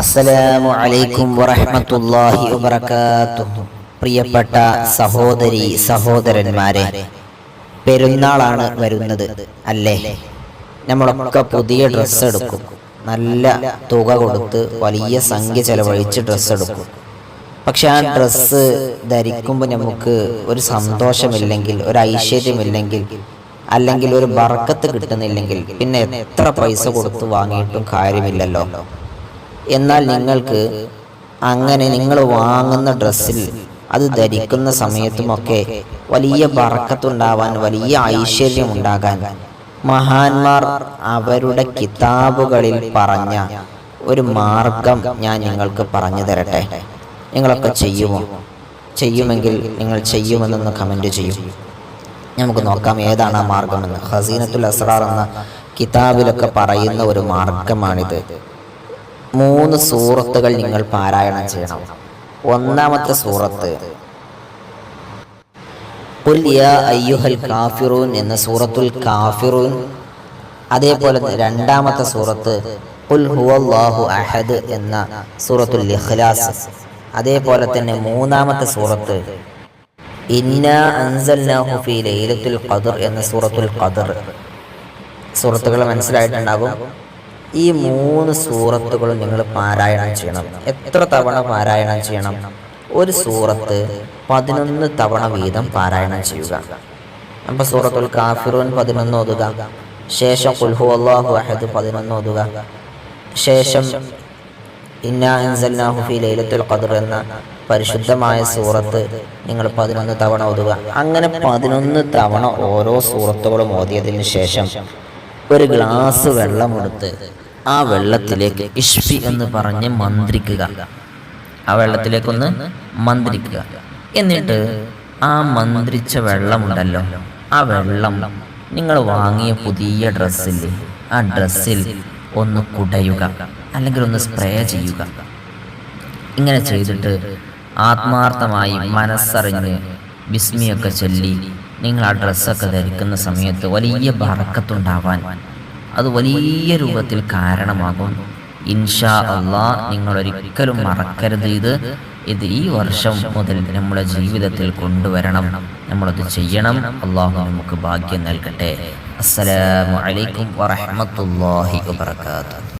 അസ്സലാമു അലൈക്കും വറഹ്മത്തുള്ളാഹി വബറകാതുഹു. പ്രിയപ്പെട്ട സഹോദരി സഹോദരന്മാരെ പെരുന്നാളാണ് വരുന്നത് അല്ലേ? നമ്മളൊക്കെ പുതിയ ഡ്രസ്സ് എടുക്കും. നല്ല തുക കൊടുത്ത് വലിയ സംഖ്യ ചെലവഴിച്ച് ഡ്രസ്സ് എടുക്കും. പക്ഷെ ആ ഡ്രസ്സ് ധരിക്കുമ്പോൾ നമുക്ക് ഒരു സന്തോഷമില്ലെങ്കിൽ ഒരു ഐശ്വര്യമില്ലെങ്കിൽ അല്ലെങ്കിൽ ഒരു ബർക്കത്ത് കിട്ടുന്നില്ലെങ്കിൽ പിന്നെ എത്ര പൈസ കൊടുത്ത് വാങ്ങിയിട്ടും കാര്യമില്ലല്ലോ. എന്നാൽ നിങ്ങൾക്ക് അങ്ങനെ നിങ്ങൾ വാങ്ങുന്ന ഡ്രസ്സിൽ അത് ധരിക്കുന്ന സമയത്തുമൊക്കെ വലിയ ബറക്കത്തുണ്ടാവാൻ വലിയ ഐശ്വര്യം ഉണ്ടാകാൻ മഹാന്മാർ അവരുടെ കിതാബുകളിൽ പറഞ്ഞ ഒരു മാർഗം ഞാൻ നിങ്ങൾക്ക് പറഞ്ഞു തരട്ടെ. നിങ്ങളൊക്കെ ചെയ്യുമോ? ചെയ്യുമെങ്കിൽ നിങ്ങൾ ചെയ്യുമെന്നൊന്ന് കമന്റ് ചെയ്യും. നമുക്ക് നോക്കാം ഏതാണ് ആ മാർഗമെന്ന്. ഹസീനത്തുൽ അസ്റാർ എന്ന കിതാബിലൊക്കെ പറയുന്ന ഒരു മാർഗമാണിത്. മൂന്ന് സൂറത്തുകൾ നിങ്ങൾ പാരായണം ചെയ്യണം. ഒന്നാമത്തെ സൂറത്ത്. അയ്യുഹൽ കാഫിറൂൻ എന്ന സൂറത്തുൽ കാഫിറൂൻ. അതേപോലെ രണ്ടാമത്തെ സൂറത്ത് ഹുവല്ലാഹു അഹദ് എന്ന സൂറത്തുൽ ഇഖ്ലാസ്. അതേപോലെ തന്നെ മൂന്നാമത്തെ സൂറത്ത് ഇന്നാ അൻസൽനാഹു ഫീ ലൈലത്തുൽ ഖദർ എന്ന സൂറത്തുൽ ഖദർ. സൂറത്തുകൾ മനസ്സിലായിട്ടുണ്ടാകും? ഈ മൂന്ന് സൂറത്തുകളും നിങ്ങൾ പാരായണം ചെയ്യണം. എത്ര തവണ പാരായണം ചെയ്യണം? ഒരു സൂറത്ത് പതിനൊന്ന് തവണ വീതം പാരായണം ചെയ്യുക. അപ്പം സൂറത്തുൽ കാഫിറൂൻ പതിനൊന്ന് ഓതുക. ശേഷം കുൽഹു അള്ളാഹു അഹദ് പതിനൊന്ന് ഓതുക. ശേഷം ഇന്നാഹുഫി ലൈലത്തുൽ ഖദർ എന്ന പരിശുദ്ധമായ സൂറത്ത് നിങ്ങൾ പതിനൊന്ന് തവണ ഓതുക. അങ്ങനെ പതിനൊന്ന് തവണ ഓരോ സൂറത്തുകളും ഓതിയതിന് ശേഷം ഒരു ഗ്ലാസ് വെള്ളമെടുത്ത് ആ വെള്ളത്തിലേക്ക് ഇഷ്പി എന്ന് പറഞ്ഞ് മന്ത്രിക്കുക. ആ വെള്ളത്തിലേക്കൊന്ന് മന്ത്രിക്കുക. എന്നിട്ട് ആ മന്ത്രിച്ച വെള്ളമുണ്ടല്ലോ. ആ വെള്ളം നിങ്ങൾ വാങ്ങിയ പുതിയ ഡ്രസ്സിൽ ആ ഡ്രസ്സിൽ ഒന്ന് കുടയുക അല്ലെങ്കിൽ ഒന്ന് സ്പ്രേ ചെയ്യുക. ഇങ്ങനെ ചെയ്തിട്ട് ആത്മാർത്ഥമായി മനസ്സറിഞ്ഞ് ബിസ്മിയൊക്കെ ചൊല്ലി നിങ്ങൾ ആ ഡ്രസ്സൊക്കെ ധരിക്കുന്ന സമയത്ത് വലിയ ബറക്കത്തുണ്ടാവാൻ അത് വലിയ രൂപത്തിൽ കാരണമാകും. ഇൻഷാ അള്ളാ നിങ്ങൾ ഒരിക്കലും മറക്കരുത്. ഇത് ഇത് ഈ വർഷം മുതൽ നമ്മുടെ ജീവിതത്തിൽ കൊണ്ടുവരണം. നമ്മളത് ചെയ്യണം. അള്ളാഹു നമുക്ക് ഭാഗ്യം നൽകട്ടെ. അസ്സലാമു അലൈക്കും വറഹ്മത്തുള്ളാഹി വബറകാതുഹു.